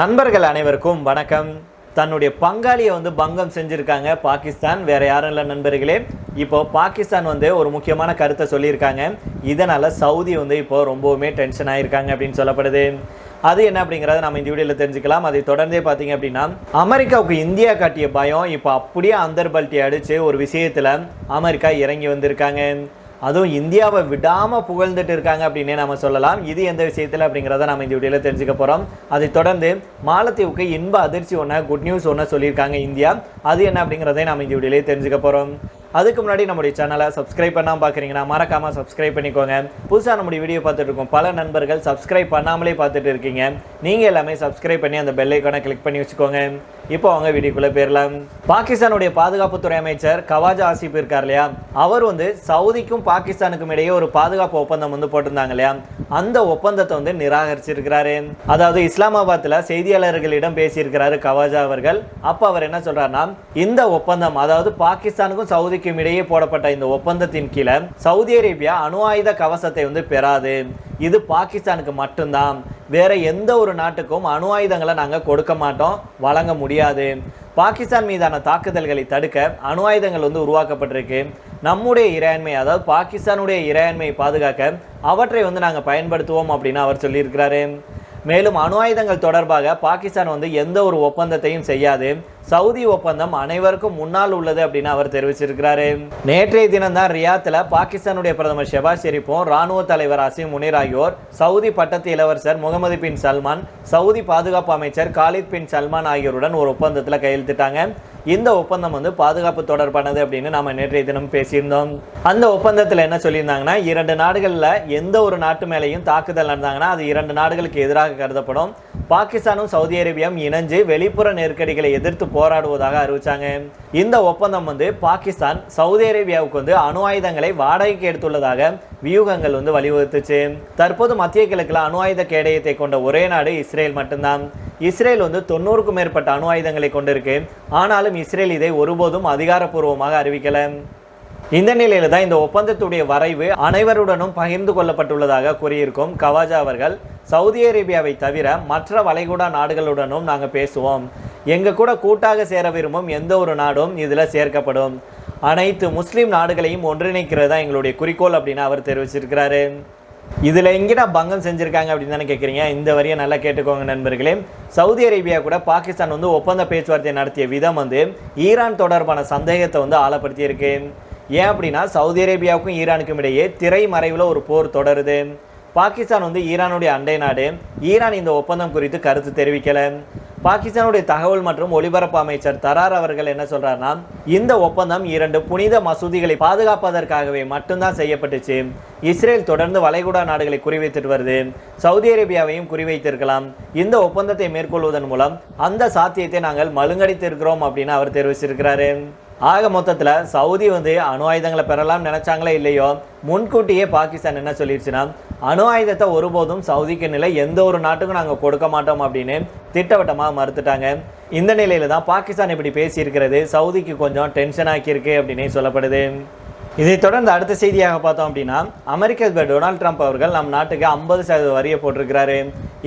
நண்பர்கள் அனைவருக்கும் வணக்கம். தன்னுடைய பங்காளியை வந்து பங்கம் செஞ்சுருக்காங்க பாகிஸ்தான். வேற யாரும் இல்லை நண்பர்களே. இப்போ பாகிஸ்தான் வந்து ஒரு முக்கியமான கருத்தை சொல்லியிருக்காங்க. இதனால் சவுதி வந்து இப்போ ரொம்பவுமே டென்ஷன் ஆகியிருக்காங்க அப்படின்னு சொல்லப்படுது. அது என்ன அப்படிங்கிறத நம்ம இந்த வீடியோவில் தெரிஞ்சுக்கலாம். அதை தொடர்ந்தே பார்த்தீங்க அப்படின்னா அமெரிக்காவுக்கு இந்தியா காட்டிய பயம் இப்போ அப்படியே அந்தர்பல்ட்டி அடித்து ஒரு விஷயத்தில் அமெரிக்கா இறங்கி வந்திருக்காங்க. அதுவும் இந்தியாவை விடாமல் புகழ்ந்துட்டு இருக்காங்க அப்படின்னே நம்ம சொல்லலாம். இது எந்த விஷயத்தில் அப்படிங்கிறத நம்ம இந்த வீடியோவில் தெரிஞ்சுக்க போகிறோம் அதை தொடர்ந்து மாலத்தீவுக்கு இன்ப அதிர்ச்சி ஒன்று குட் நியூஸ் ஒன்று சொல்லியிருக்காங்க இந்தியா. அது என்ன அப்படிங்கிறதை நம்ம இந்த வீடியோலேயே தெரிஞ்சுக்க போகிறோம் அதுக்கு முன்னாடி நம்முடைய சேனலை சப்ஸ்கிரைப் பண்ணாமல் பார்க்குறீங்கன்னா மறக்காமல் சப்ஸ்கிரைப் பண்ணிக்கோங்க. புதுசாக நம்முடைய வீடியோ பார்த்துட்டு இருக்கோம். பல நண்பர்கள் சப்ஸ்கிரைப் பண்ணாமலே பார்த்துட்டு இருக்கீங்க. நீங்கள் எல்லாமே சப்ஸ்கிரைப் பண்ணி அந்த பெல்லைக்கான கிளிக் பண்ணி வச்சுக்கோங்க. இப்போ அவங்க வீடியோக்குள்ளே போயிடலாம் பாகிஸ்தானுடைய பாதுகாப்புத்துறை அமைச்சர் கவாஜா ஆசிப் இருக்கார் இல்லையா? அவர் வந்து சவுதிக்கும் பாகிஸ்தானுக்கும் இடையே ஒரு பாதுகாப்பு ஒப்பந்தம் வந்து போட்டிருந்தாங்க இல்லையா? அந்த ஒப்பந்தத்தை வந்து நிராகரிச்சிருக்கிறாரு. அதாவது இஸ்லாமாபாத்தில் செய்தியாளர்களிடம் பேசியிருக்கிறாரு கவாஜா அவர்கள். அப்போ அவர் என்ன சொல்றாருன்னா இந்த ஒப்பந்தம் அதாவது பாகிஸ்தானுக்கும் சவுதிக்கும் இடையே போடப்பட்ட இந்த ஒப்பந்தத்தின் கீழே சவுதி அரேபியா அணு ஆயுத கவசத்தை வந்து பெறாது. இது பாகிஸ்தானுக்கு மட்டும்தான். வேற எந்த ஒரு நாட்டுக்கும் அணு ஆயுதங்களை நாங்கள் கொடுக்க மாட்டோம். வழங்க முடியாது. பாகிஸ்தான் மீதான தாக்குதல்களை தடுக்க அணு ஆயுதங்கள் வந்து உருவாக்கப்பட்டிருக்கு. நம்முடைய இறையாண்மை அதாவது பாகிஸ்தானுடைய இறையாண்மையை பாதுகாக்க அவற்றை வந்து நாங்கள் பயன்படுத்துவோம் அப்படின்னு அவர் சொல்லியிருக்கிறாரு. மேலும் அணு ஆயுதங்கள் தொடர்பாக பாகிஸ்தான் வந்து எந்த ஒரு ஒப்பந்தத்தையும் செய்யாது. சவுதி ஒப்பந்தம் அனைவருக்கும் முன்னால் உள்ளது அப்படின்னு அவர் தெரிவிச்சிருக்கிறாரு. நேற்றைய தினம் தான் ரியாத்தில் பாகிஸ்தானுடைய பிரதமர் ஷெபாஸ் ஷெரீப்பும் ராணுவ தலைவர் அசீம் முனீர் ஆகியோர் சவுதி பட்டத்து இளவரசர் முகமது பின் சல்மான் சவுதி பாதுகாப்பு அமைச்சர் காலித் பின் சல்மான் ஆகியோருடன் ஒரு ஒப்பந்தத்தில் கையெழுத்திட்டாங்க. இந்த ஒப்பந்தம் வந்து பாதுகாப்பு தொடர்பானது அப்படின்னு நாம் நேற்றைய தினம் பேசியிருந்தோம். அந்த ஒப்பந்தத்தில் என்ன சொல்லியிருந்தாங்கன்னா இரண்டு நாடுகளில் எந்த ஒரு நாட்டு மேலேயும் தாக்குதல் நடந்தாங்கன்னா அது இரண்டு நாடுகளுக்கு எதிராக கருதப்படும். பாகிஸ்தானும் சவுதி அரேபியாவும் இணைஞ்சு வெளிப்புற நெருக்கடிகளை எதிர்த்து போராடுவதாக அறிவிச்சாங்க. இந்த ஒப்பந்தம் வந்து பாகிஸ்தான் சவுதி அரேபியாவுக்கு வந்து அணு ஆயுதங்களை வாடகைக்கு எடுத்துள்ளதாக வியூகங்கள் வந்து வலியுறுத்துச்சு. தற்போது மத்திய கிழக்கில் அணு ஆயுத கேடயத்தை கொண்ட ஒரே நாடு இஸ்ரேல் மட்டும்தான். இஸ்ரேல் வந்து தொண்ணூறுக்கும் மேற்பட்ட அணு ஆயுதங்களை கொண்டிருக்கு. ஆனாலும் இஸ்ரேல் இதை ஒருபோதும் அதிகாரப்பூர்வமாக அறிவிக்கல. இந்த நிலையில தான் இந்த ஒப்பந்தத்துடைய வரைவு அனைவருடனும் பகிர்ந்து கொள்ளப்பட்டுள்ளதாக கூறியிருக்கும் கவாஜா அவர்கள் சவுதி அரேபியாவை தவிர மற்ற வளைகுடா நாடுகளுடனும் நாங்கள் பேசுவோம். எங்க கூட கூட்டாக சேர விரும்பும் எந்த ஒரு நாடும் இதில் சேர்க்கப்படும். அனைத்து முஸ்லீம் நாடுகளையும் ஒன்றிணைக்கிறது தான் எங்களுடைய குறிக்கோள் அப்படின்னு அவர் தெரிவிச்சிருக்கிறாரு. இதில் எங்கிட்ட பங்கம் செஞ்சுருக்காங்க அப்படின்னு தானே கேட்குறீங்க? இந்த வரியை நல்லா கேட்டுக்கோங்க நண்பர்களே. சவுதி அரேபியா கூட பாகிஸ்தான் வந்து ஒப்பந்த பேச்சுவார்த்தை நடத்திய விதம் வந்து ஈரான் தொடர்பான சந்தேகத்தை வந்து ஆழப்படுத்தியிருக்கு. ஏன் அப்படின்னா சவுதி அரேபியாவுக்கும் ஈரானுக்கும் இடையே திரைமறைவில் ஒரு போர் தொடருது. பாகிஸ்தான் வந்து ஈரானுடைய அண்டை நாடு. ஈரான் இந்த ஒப்பந்தம் குறித்து கருத்து தெரிவிக்கலை. பாகிஸ்தானுடைய தகவல் மற்றும் ஒலிபரப்பு அமைச்சர் தரார் அவர்கள் என்ன சொல்றாருன்னா இந்த ஒப்பந்தம் இரண்டு புனித மசூதிகளை பாதுகாப்பதற்காகவே மட்டும்தான் செய்யப்பட்டுச்சு. இஸ்ரேல் தொடர்ந்து வளைகுடா நாடுகளை குறிவைத்துட்டு வருது. சவுதி அரேபியாவையும் குறிவைத்திருக்கலாம். இந்த ஒப்பந்தத்தை மேற்கொள்வதன் மூலம் அந்த சாத்தியத்தை நாங்கள் மழுங்கடித்திருக்கிறோம் அப்படின்னு அவர் தெரிவிச்சிருக்கிறாரு. ஆக மொத்தத்தில் சவுதி வந்து அணு ஆயுதங்களை பெறலாம் நினச்சாங்களே இல்லையோ? முன்கூட்டியே பாகிஸ்தான் என்ன சொல்லிடுச்சுன்னா அணு ஆயுதத்தை ஒருபோதும் சவுதிக்கு நிலை எந்த ஒரு நாட்டுக்கும் நாங்கள் கொடுக்க மாட்டோம் அப்படின்னு திட்டவட்டமாக மறுத்துட்டாங்க. இந்த நிலையில் தான் பாகிஸ்தான் இப்படி பேசியிருக்கிறது. சவுதிக்கு கொஞ்சம் டென்ஷன் ஆக்கியிருக்கு அப்படின்னே சொல்லப்படுது. இதைத் தொடர்ந்து அடுத்த செய்தியாக பார்த்தோம் அப்படின்னா அமெரிக்க அதிபர் டொனால்ட் ட்ரம்ப் அவர்கள் நம் நாட்டுக்கு ஐம்பது சதவீத வரியை போட்டிருக்கிறாரு.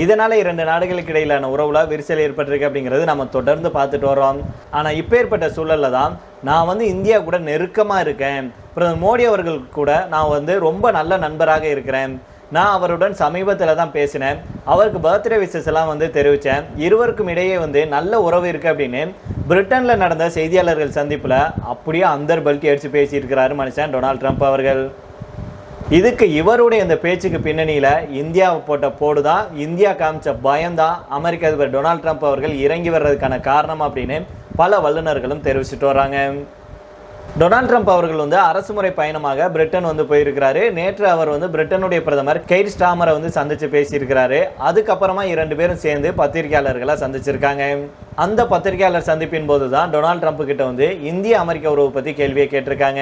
இதனால இரண்டு நாடுகளுக்கு இடையிலான உறவுல விரிசல் ஏற்பட்டிருக்கு அப்படிங்கிறது நம்ம தொடர்ந்து பார்த்துட்டு வரோம் ஆனால் இப்போ ஏற்பட்ட சூழல்ல தான் நான் வந்து இந்தியா கூட நெருக்கமாக இருக்கேன். பிரதமர் மோடி அவர்கள் கூட நான் வந்து ரொம்ப நல்ல நண்பராக இருக்கிறேன். நான் அவருடன் சமீபத்தில் தான் பேசினேன். அவருக்கு பர்த்டே விஷஸ் எல்லாம் வந்து தெரிவித்தேன் இருவருக்கும் இடையே வந்து நல்ல உறவு இருக்குது அப்படின்னு பிரிட்டனில் நடந்த செய்தியாளர்கள் சந்திப்பில் அப்படியே அந்தர் பல்கி அடித்து பேசியிருக்கிறாரு மனுஷன் டொனால்ட் ட்ரம்ப் அவர்கள். இதுக்கு இவருடைய இந்த பேச்சுக்கு பின்னணியில் இந்தியா போட்ட போடு தான் இந்தியா காமிச்ச பயம்தான் அமெரிக்க அதிபர் டொனால்ட் ட்ரம்ப் அவர்கள் இறங்கி வர்றதுக்கான காரணம் அப்படின்னு பல வல்லுநர்களும் தெரிவிச்சிட்டு வராங்க டொனால்ட் ட்ரம்ப் அவர்கள் வந்து அரசுமுறை பயணமாக பிரிட்டன் வந்து போயிருக்கிறாரு. நேற்று அவர் வந்து பிரிட்டனுடைய பிரதமர் கெய்ட் ஸ்டாமரை வந்து சந்திச்சு பேசியிருக்கிறாரு. அதுக்கப்புறமா இரண்டு பேரும் சேர்ந்து பத்திரிகையாளர்களை சந்திச்சிருக்காங்க. அந்த பத்திரிகையாளர் சந்திப்பின் போது தான் டொனால்ட் ட்ரம்ப் கிட்ட வந்து இந்திய அமெரிக்க உறவு பற்றி கேள்வியை கேட்டிருக்காங்க.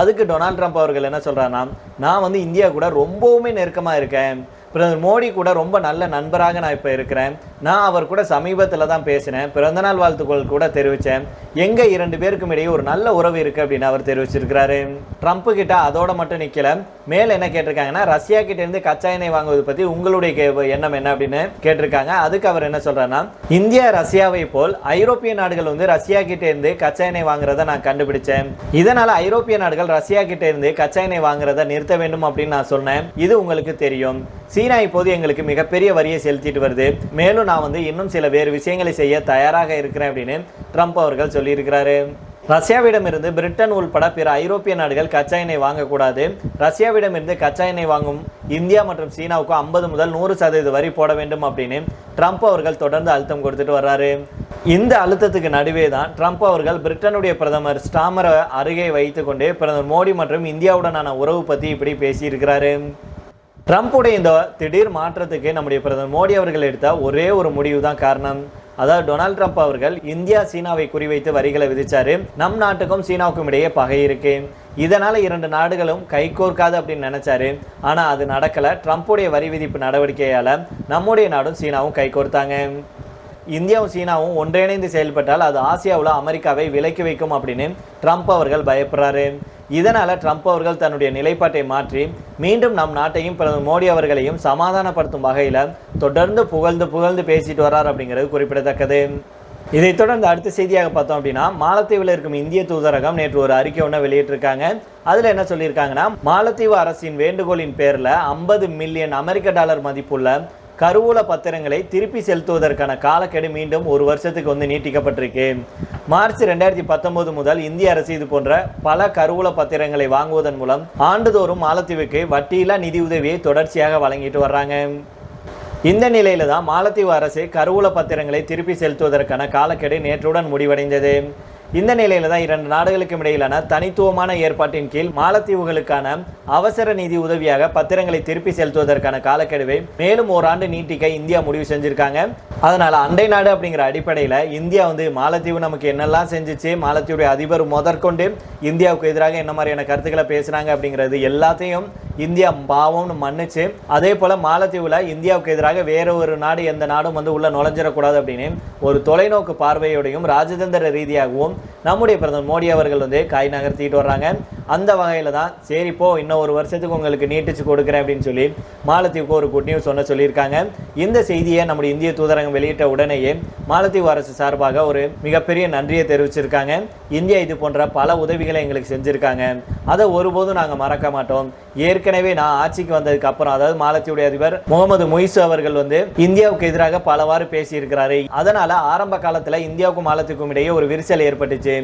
அதுக்கு டொனால்ட் ட்ரம்ப் அவர்கள் என்ன சொல்றாருன்னா நான் வந்து இந்தியா கூட ரொம்பவுமே நெருக்கமாக இருக்கேன். பிரதமர் மோடி கூட ரொம்ப நல்ல நண்பராக நான் இப்போ இருக்கிறேன். நான் அவர் கூட சமீபத்தில் தான் பேசினேன். பிறந்தநாள் வாழ்த்துக்கள் கூட தெரிவித்தேன் எங்கே இரண்டு பேருக்கும் இடையே ஒரு நல்ல உறவு இருக்குது அப்படின்னு அவர் தெரிவிச்சிருக்கிறாரு. ட்ரம்ப்பு கிட்ட அதோட மட்டும் நிற்கல மேலே என்ன கேட்டிருக்காங்கன்னா ரஷ்யா கிட்டேருந்து கச்சா எண்ணெய் வாங்குவது பற்றி உங்களுடைய கே- எண்ணம் என்ன அப்படின்னு கேட்டிருக்காங்க. அதுக்கு அவர் என்ன சொல்கிறாருன்னா இந்தியா ரஷ்யாவை போல் ஐரோப்பிய நாடுகள் வந்து ரஷ்யா கிட்டேருந்து கச்சா எண்ணெய் வாங்குறத நான் கண்டுபிடிச்சேன். இதனால் ஐரோப்பிய நாடுகள் ரஷ்யா கிட்டேருந்து கச்சா எண்ணெய் வாங்குறத நிறுத்த வேண்டும் அப்படின்னு நான் சொன்னேன். இது உங்களுக்கு தெரியும். சீனா இப்போது எங்களுக்கு மிகப்பெரிய வரியை செலுத்திட்டு வருது. மேலும் நான் வந்து இன்னும் சில வேறு விஷயங்களை செய்ய தயாராக இருக்கிறேன் அப்படின்னு ட்ரம்ப் அவர்கள் சொல்லியிருக்கிறாரு. ரஷ்யாவிடமிருந்து பிரிட்டன் உள்பட பிற ஐரோப்பிய நாடுகள் கச்சா எண்ணெய் வாங்கக்கூடாது. ரஷ்யாவிடமிருந்து கச்சா எண்ணெய் வாங்கும் இந்தியா மற்றும் சீனாவுக்கு ஐம்பது முதல் நூறு சதவீத வரி போட வேண்டும் அப்படின்னு ட்ரம்ப் அவர்கள் தொடர்ந்து அழுத்தம் கொடுத்துட்டு வர்றாரு. இந்த அழுத்தத்துக்கு நடுவே தான் ட்ரம்ப் அவர்கள் பிரிட்டனுடைய பிரதமர் ஸ்டாமரை அருகே வைத்துக்கொண்டு பிரதமர் மோடி மற்றும் இந்தியாவுடனான உறவு பற்றி இப்படி பேசியிருக்கிறாரு. ட்ரம்ப்புடைய இந்த திடீர் மாற்றத்துக்கு நம்முடைய பிரதமர் மோடி அவர்கள் எடுத்த ஒரே ஒரு முடிவு தான் காரணம். அதாவது டொனால்ட் ட்ரம்ப் அவர்கள் இந்தியா சீனாவை குறிவைத்து வரிகளை விதிச்சாரு. நம் நாட்டுக்கும் சீனாவுக்கும் இடையே பகை இருக்கு. இதனால் இரண்டு நாடுகளும் கைகோர்க்காது அப்படின்னு நினைச்சாரு. ஆனால் அது நடக்கல. ட்ரம்ப்புடைய வரி விதிப்பு நடவடிக்கையால் நம்முடைய நாடும் சீனாவும் கைகோர்த்தாங்க. இந்தியாவும் சீனாவும் ஒன்றிணைந்து செயல்பட்டால் அது ஆசியாவில் அமெரிக்காவை விலக்கி வைக்கும் அப்படின்னு ட்ரம்ப் அவர்கள் பயப்படுறாரு. இதனால் ட்ரம்ப் அவர்கள் தன்னுடைய நிலைப்பாட்டை மாற்றி மீண்டும் நம் நாட்டையும் பிரதமர் மோடி அவர்களையும் சமாதானப்படுத்தும் வகையில் தொடர்ந்து புகழ்ந்து புகழ்ந்து பேசிட்டு வர்றார் அப்படிங்கிறது குறிப்பிடத்தக்கது. இதைத் தொடர்ந்து அடுத்த செய்தியாக பார்த்தோம் அப்படின்னா மாலத்தீவில் இருக்கும் இந்திய தூதரகம் நேற்று ஒரு அறிக்கை ஒன்று வெளியிட்டிருக்காங்க. அதில் என்ன சொல்லியிருக்காங்கன்னா மாலத்தீவு அரசின் வேண்டுகோளின் பேரில் ஐம்பது மில்லியன் அமெரிக்க டாலர் மதிப்புள்ள கருவூல பத்திரங்களை திருப்பி செலுத்துவதற்கான காலக்கெடு மீண்டும் ஒரு வருஷத்துக்கு வந்து நீட்டிக்கப்பட்டிருக்கு. மார்ச் ரெண்டாயிரத்தி பத்தொன்பது முதல் இந்திய அரசு இது போன்ற பல கருவூல பத்திரங்களை வாங்குவதன் மூலம் ஆண்டுதோறும் மாலத்தீவுக்கு வட்டியில்லா நிதி உதவியை தொடர்ச்சியாக வழங்கிட்டு வர்றாங்க. இந்த நிலையில தான் மாலத்தீவு அரசு கருவூல பத்திரங்களை திருப்பி செலுத்துவதற்கான காலக்கெடு நேற்றுடன் முடிவடைந்தது. இந்த நிலையில தான் இரண்டு நாடுகளுக்கும் இடையிலான தனித்துவமான ஏற்பாட்டின் கீழ் மாலத்தீவுகளுக்கான அவசர நிதி உதவியாக பத்திரங்களை திருப்பி செலுத்துவதற்கான காலக்கெடுவை மேலும் ஓராண்டு நீட்டிக்க இந்தியா முடிவு செஞ்சிருக்காங்க. அதனால அண்டை நாடு அப்படிங்கிற அடிப்படையில் இந்தியா வந்து மாலத்தீவு நமக்கு என்னெல்லாம் செஞ்சிச்சு மாலத்தீவுடைய அதிபர் முதற்கொண்டு இந்தியாவுக்கு எதிராக என்ன மாதிரியான கருத்துக்களை பேசுனாங்க அப்படிங்கிறது எல்லாத்தையும் இந்தியா பாவம்னு மன்னிச்சு அதே போல் மாலத்தீவில் இந்தியாவுக்கு எதிராக வேற ஒரு நாடு எந்த நாடும் வந்து உள்ளே நுழைஞ்சிடக்கூடாது அப்படின்னு ஒரு தொலைநோக்கு பார்வையோடையும் ராஜதந்திர ரீதியாகவும் நம்முடைய பிரதமர் மோடி அவர்கள் வந்து காய் நகர்த்திட்டு வர்றாங்க. அந்த வகையில் தான் சரி போ இன்னும் ஒரு வருஷத்துக்கு உங்களுக்கு நீட்டிச்சு கொடுக்குறேன் அப்படின்னு சொல்லி மாலத்தீவுக்கு ஒரு குட் நியூஸ் சொன்ன சொல்லியிருக்காங்க. இந்த செய்தியை நம்முடைய இந்திய தூதரகம் வெளியிட்ட உடனேயே மாலத்தீவு அரசு சார்பாக ஒரு மிகப்பெரிய நன்றியை தெரிவிச்சிருக்காங்க. இந்தியா இது போன்ற பல உதவிகளை எங்களுக்கு செஞ்சுருக்காங்க. அதை ஒருபோதும் நாங்கள் மறக்க மாட்டோம். ஏற்கனவே நான் ஆட்சிக்கு வந்ததுக்கு அப்புறம் அதாவது மாலத்தீவுடைய அதிபர் முகமது மொய்சு அவர்கள் வந்து இந்தியாவுக்கு எதிராக பலவாறு பேசியிருக்கிறாரு. அதனால ஆரம்ப காலத்தில் இந்தியாவுக்கும் மாலத்தீவுக்கும் இடையே ஒரு விரிசல் ஏற்பட்டுச்சு.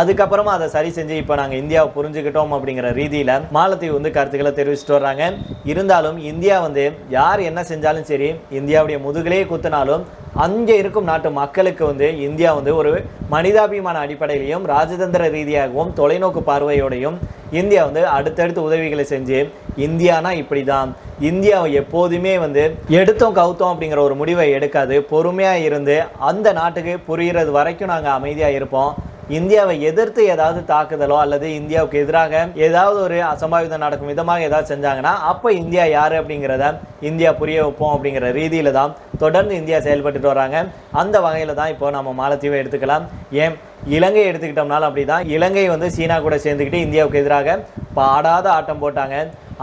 அதுக்கப்புறமா அதை சரி செஞ்சு இப்போ நாங்கள் இந்தியாவை புரிஞ்சுக்கிட்டோம் அப்படிங்கிற ரீதியில் மாலத்தீவு வந்து கருத்துக்களை தெரிவிச்சிட்டு வர்றாங்க. இருந்தாலும் இந்தியா வந்து யார் என்ன செஞ்சாலும் சரி இந்தியாவுடைய முதுகலே குத்தினாலும் அங்கே இருக்கும் நாட்டு மக்களுக்கு வந்து இந்தியா வந்து ஒரு மனிதாபிமான அடிப்படையிலையும் ராஜதந்திர ரீதியாகவும் தொலைநோக்கு பார்வையோடையும் இந்தியா வந்து அடுத்தடுத்து உதவிகளை செஞ்சு இந்தியானா இப்படி தான் இந்தியாவை எப்போதுமே வந்து எடுத்தோம் கவுத்தோம் அப்படிங்கிற ஒரு முடிவை எடுக்காது. பொறுமையாக இருந்து அந்த நாட்டுக்கு புரிகிறது வரைக்கும் நாங்கள் அமைதியாக இருப்போம். இந்தியாவை எதிர்த்து ஏதாவது தாக்குதலோ அல்லது இந்தியாவுக்கு எதிராக ஏதாவது ஒரு அசம்பாவிதம் நடக்கும் விதமாக ஏதாவது செஞ்சாங்கன்னா அப்போ இந்தியா யார் அப்படிங்கிறத இந்தியா புரிய வைப்போம் அப்படிங்கிற ரீதியில் தான் தொடர்ந்து இந்தியா செயல்பட்டுட்டு வராங்க. அந்த வகையில் தான் இப்போ நம்ம மாலத்தீவை எடுத்துக்கலாம். ஏன்? இலங்கை எடுத்துக்கிட்டோம்னாலும் அப்படி தான் இலங்கை வந்து சீனா கூட சேர்ந்துக்கிட்டு இந்தியாவுக்கு எதிராக பாடாத ஆட்டம் போட்டாங்க.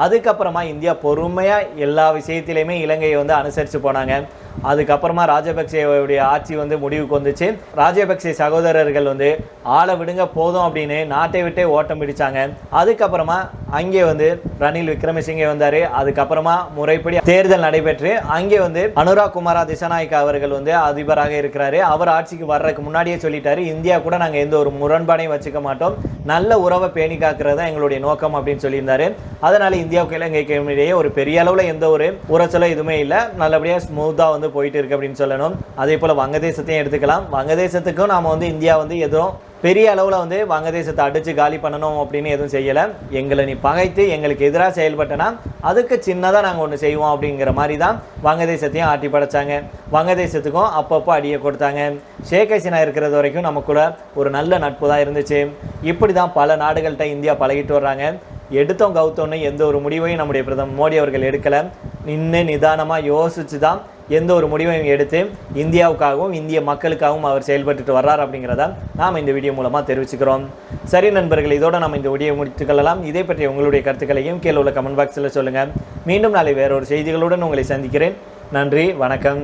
அதுக்கப்புறமா இந்தியா பொறுமையாக எல்லா விஷயத்திலையுமே இலங்கையை வந்து அனுசரித்து போனாங்க. அதுக்கப்புறமா ராஜபக்சேவுடைய ஆட்சி வந்து முடிவுக்கு வந்துச்சு. ராஜபக்சே சகோதரர்கள் வந்து ஆளை விடுங்க போதும் அப்படின்னு நாட்டை விட்டே ஓட்டம் பிடிச்சாங்க. அதுக்கப்புறமா அங்கே வந்து ரணில் விக்ரமசிங்கே வந்தார். அதுக்கப்புறமா முறைப்படி தேர்தல் நடைபெற்று அங்கே வந்து அனுராக் குமாரா திசாநாயக்கா அவர்கள் வந்து அதிபராக இருக்கிறாரு. அவர் ஆட்சிக்கு வர்றதுக்கு முன்னாடியே சொல்லிட்டாரு இந்தியா கூட நாங்கள் எந்த ஒரு முரண்பாடையும் வச்சுக்க மாட்டோம். நல்ல உறவை பேணி காக்கிறது தான் எங்களுடைய நோக்கம் அப்படின்னு சொல்லியிருந்தாரு. அதனால இந்தியாவுக்கு இலங்கைக்கு இடையே ஒரு பெரிய அளவில் எந்த ஒரு உரைச்சலோ எதுவுமே இல்லை. நல்லபடியாக ஸ்மூத்தாக வந்து போயிட்டு இருக்கு அப்படின்னு சொல்லணும். அதே போல் வங்கதேசத்தையும் எடுத்துக்கலாம். வங்கதேசத்துக்கும் நாம் வந்து இந்தியா வந்து எதுவும் பெரிய அளவில் வந்து வங்கதேசத்தை அடித்து காலி பண்ணணும் அப்படின்னு எதுவும் செய்யலை. எங்களை நீ பகைத்து எங்களுக்கு எதிராக செயல்பட்டனா அதுக்கு சின்னதாக நாங்கள் ஒன்று செய்வோம் அப்படிங்கிற மாதிரி தான் வங்கதேசத்தையும் ஆட்டி படைச்சாங்க. வங்கதேசத்துக்கும் அப்பப்போ அடியை கொடுத்தாங்க. ஷேக் ஹசீனா இருக்கிறது வரைக்கும் நம்ம கூட ஒரு நல்ல நட்பு தான் இருந்துச்சு. இப்படி தான் பல நாடுகள்கிட்ட இந்தியா பழகிட்டு வர்றாங்க. எடுத்தோம் கவுத்தோன்னு எந்த ஒரு முடிவையும் நம்முடைய பிரதமர் மோடி அவர்கள் எடுக்கலை. நின்று நிதானமாக யோசித்து தான் எந்த ஒரு முடிவையும் எடுத்து இந்தியாவுக்காகவும் இந்திய மக்களுக்காகவும் அவர் செயல்பட்டுட்டு வர்றார் அப்படிங்கிறத நாம் இந்த வீடியோ மூலமாக தெரிவிச்சுக்கிறோம். சரி நண்பர்கள் இதோடு நம்ம இந்த வீடியோ முடித்துக்கொள்ளலாம் இதை பற்றி உங்களுடைய கருத்துக்களையும் கீழே உள்ள கமெண்ட் பாக்ஸில் சொல்லுங்கள் மீண்டும் நாளை வேறொரு செய்திகளுடன் உங்களை சந்திக்கிறேன். நன்றி வணக்கம்.